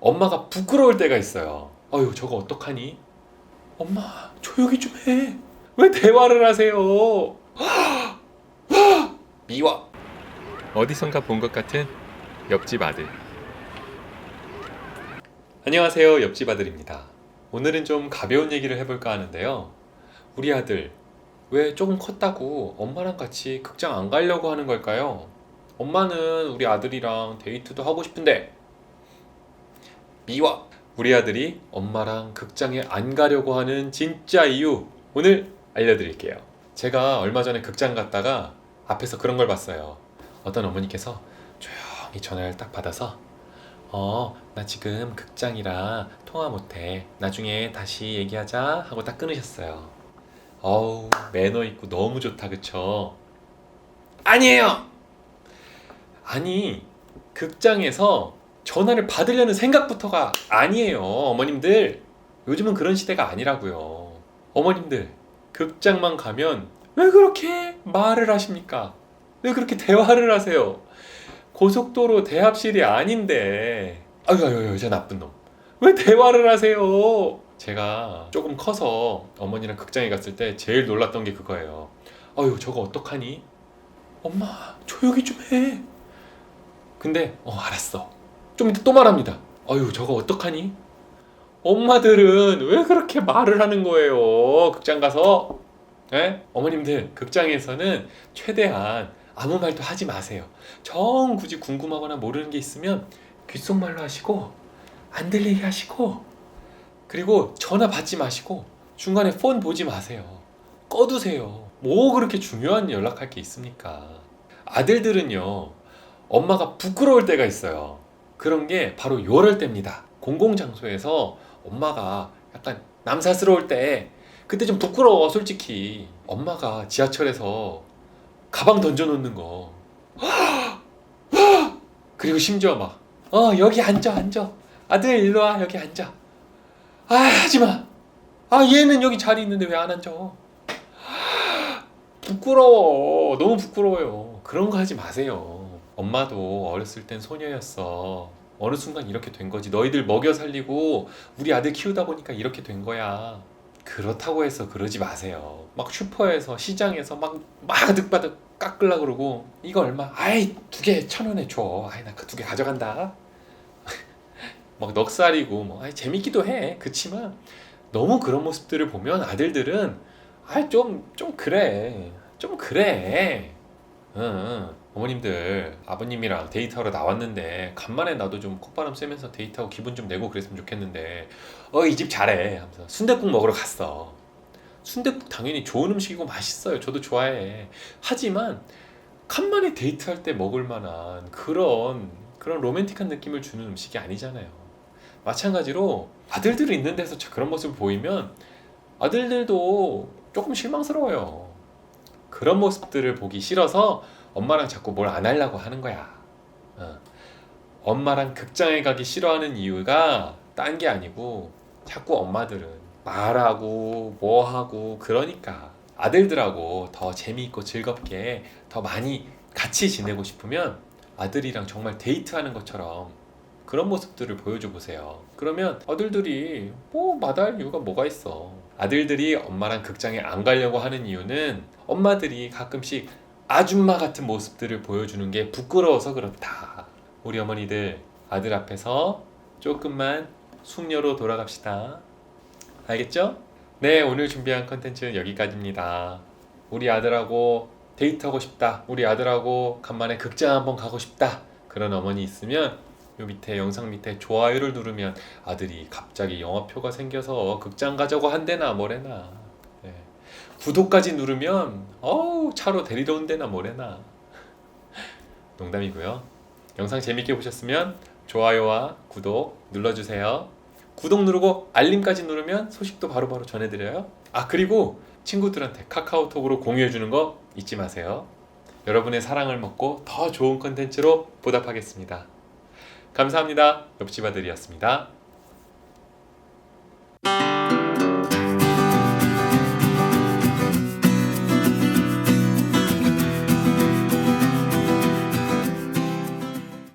엄마가 부끄러울 때가 있어요. 어휴, 저거 어떡하니? 엄마, 조용히 좀 해. 왜 대화를 하세요? 미워. 어디선가 본 것 같은 옆집 아들. 안녕하세요. 옆집 아들입니다. 오늘은 좀 가벼운 얘기를 해볼까 하는데요. 우리 아들, 왜 조금 컸다고 엄마랑 같이 극장 안 가려고 하는 걸까요? 엄마는 우리 아들이랑 데이트도 하고 싶은데, 미워! 우리 아들이 엄마랑 극장에 안 가려고 하는 진짜 이유, 오늘 알려드릴게요. 제가 얼마 전에 극장 갔다가 앞에서 그런 걸 봤어요. 어떤 어머니께서 조용히 전화를 딱 받아서 어, 나 지금 극장이라 통화 못해. 나중에 다시 얘기하자 하고 딱 끊으셨어요. 어우, 매너 있고 너무 좋다, 그쵸? 아니에요! 아니, 극장에서 전화를 받으려는 생각부터가 아니에요, 어머님들. 요즘은 그런 시대가 아니라고요. 어머님들, 극장만 가면 왜 그렇게 말을 하십니까? 왜 그렇게 대화를 하세요? 고속도로 대합실이 아닌데 아유 아유 아유 저 나쁜 놈 왜 대화를 하세요 제가 조금 커서 어머니랑 극장에 갔을 때 제일 놀랐던 게 그거예요 아유 저거 어떡하니 엄마 조용히 좀 해 근데 어 알았어 좀 또 말합니다 아유 저거 어떡하니 엄마들은 왜 그렇게 말을 하는 거예요 극장 가서 예? 어머님들 극장에서는 최대한 아무 말도 하지 마세요. 정 굳이 궁금하거나 모르는 게 있으면 귓속말로 하시고 안 들리게 하시고 그리고 전화 받지 마시고 중간에 폰 보지 마세요. 꺼두세요. 뭐 그렇게 중요한 연락할 게 있습니까? 아들들은요 엄마가 부끄러울 때가 있어요. 그런 게 바로 요럴 때입니다. 공공장소에서 엄마가 약간 남사스러울 때 그때 좀 부끄러워 솔직히 엄마가 지하철에서 가방 던져놓는 거. 그리고 심지어 막, 어, 여기 앉아, 앉아. 아들, 일로 와, 여기 앉아. 아, 하지 마. 아, 얘는 여기 자리 있는데 왜 안 앉아? 부끄러워. 너무 부끄러워요. 그런 거 하지 마세요. 엄마도 어렸을 땐 소녀였어. 어느 순간 이렇게 된 거지. 너희들 먹여 살리고 우리 아들 키우다 보니까 이렇게 된 거야. 그렇다고 해서 그러지 마세요. 막 슈퍼에서 시장에서 막막 득바득 깎으려 그러고 이거 얼마? 아이 두 개 천 원에 줘. 아이 나 그 두 개 가져간다. 막 넉살이고 뭐 아이 재밌기도 해. 그치만 너무 그런 모습들을 보면 아들들은 아이 좀좀 그래. 좀 그래. 응, 응. 어머님들 아버님이랑 데이트하러 나왔는데 간만에 나도 좀 콧바람 쐬면서 데이트하고 기분 좀 내고 그랬으면 좋겠는데 어 이 집 잘해 하면서 순댓국 먹으러 갔어. 순댓국 당연히 좋은 음식이고 맛있어요. 저도 좋아해. 하지만 간만에 데이트할 때 먹을 만한 그런 그런 로맨틱한 느낌을 주는 음식이 아니잖아요. 마찬가지로 아들들이 있는 데서 저 그런 모습을 보이면 아들들도 조금 실망스러워요. 그런 모습들을 보기 싫어서 엄마랑 자꾸 뭘 안 하려고 하는 거야. 어. 엄마랑 극장에 가기 싫어하는 이유가 딴 게 아니고 자꾸 엄마들은 말하고 뭐 하고 그러니까 아들들하고 더 재미있고 즐겁게 더 많이 같이 지내고 싶으면 아들이랑 정말 데이트하는 것처럼 그런 모습들을 보여줘 보세요. 그러면 아들들이 뭐 마다할 이유가 뭐가 있어. 아들들이 엄마랑 극장에 안 가려고 하는 이유는 엄마들이 가끔씩 아줌마 같은 모습들을 보여주는 게 부끄러워서 그렇다. 우리 어머니들 아들 앞에서 조금만 숙녀로 돌아갑시다. 알겠죠? 네, 오늘 준비한 컨텐츠는 여기까지입니다. 우리 아들하고 데이트하고 싶다. 우리 아들하고 간만에 극장 한번 가고 싶다. 그런 어머니 있으면 요 밑에 영상 밑에 좋아요를 누르면 아들이 갑자기 영화표가 생겨서 극장 가자고 한대나 뭐래나. 네. 구독까지 누르면 어우 차로 데리러 온대나 뭐래나. 농담이고요. 영상 재밌게 보셨으면 좋아요와 구독 눌러주세요. 구독 누르고 알림까지 누르면 소식도 바로 바로 전해드려요. 아 그리고 친구들한테 카카오톡으로 공유해주는 거 잊지 마세요. 여러분의 사랑을 먹고 더 좋은 컨텐츠로 보답하겠습니다. 감사합니다. 옆집 아들이었습니다.